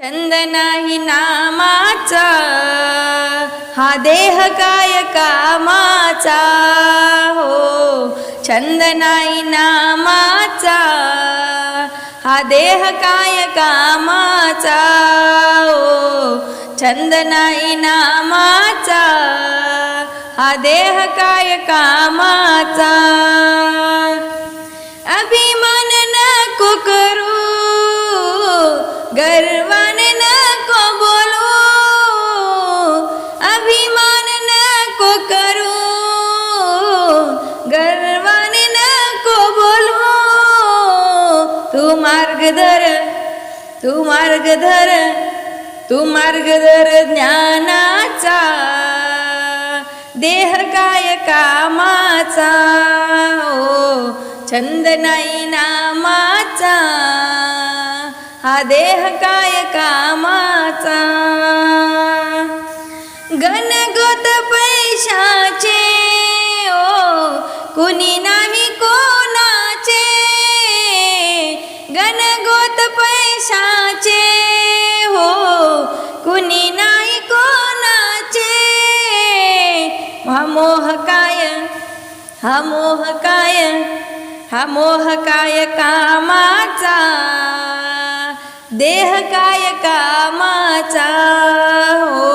छंद नाही नामाचा हा देह काय कामाचा? हो छंद नाही नामाचा हा देह काय कामाचा? हो छंद नाही नामाचा हा देह काय कामा मार्गधर तू मार्ग धर तू मार्ग धर ज्ञानाचा देह काय कामाचा ओ छंद नाही नामाचा हा देह काय कामाचा. गणगोत पैशाचे ओ कुणी नाही मोहकाय मोह काय हा मोह काय हा मोह काय कामाचा देह काय कामाचा हो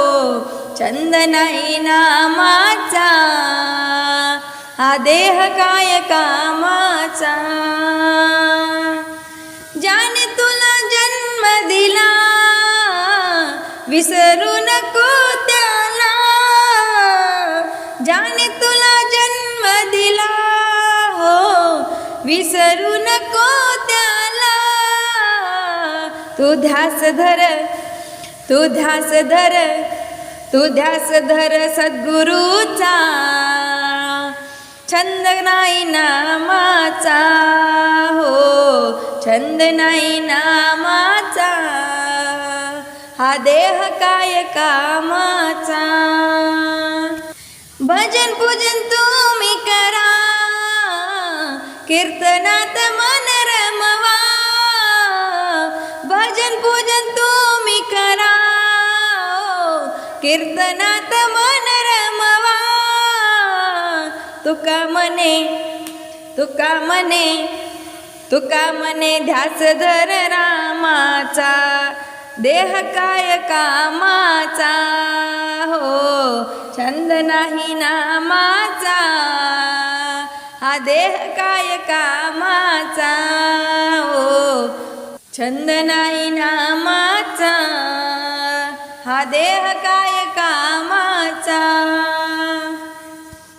छंद नाही नामाचा हा देह काय कामाचा. ज्याने तुला जन्म दिला विसरू नको ज्याने तुला जन्म दिला हो विसरू नको त्याला. तू ध्यास धर तू ध्यास धर तू ध्यास धर सद्गुरूचा. छंद नाही नामाचा हो छंद नाही नामाचा. हा देह काय कामाचा? भजन पूजन तुम्ही करा. कीर्तनात मन रमवा. भजन पूजन तुम्ही करा. कीर्तनात मन रमवा. तुका मने तुका मने तुका मने ध्यास धर रामाचा. देह काय कामाचा? हो. छंद नाही नामाचा हा देह काय कामाचा? ओ छंद नाही नामाचा हा देह काय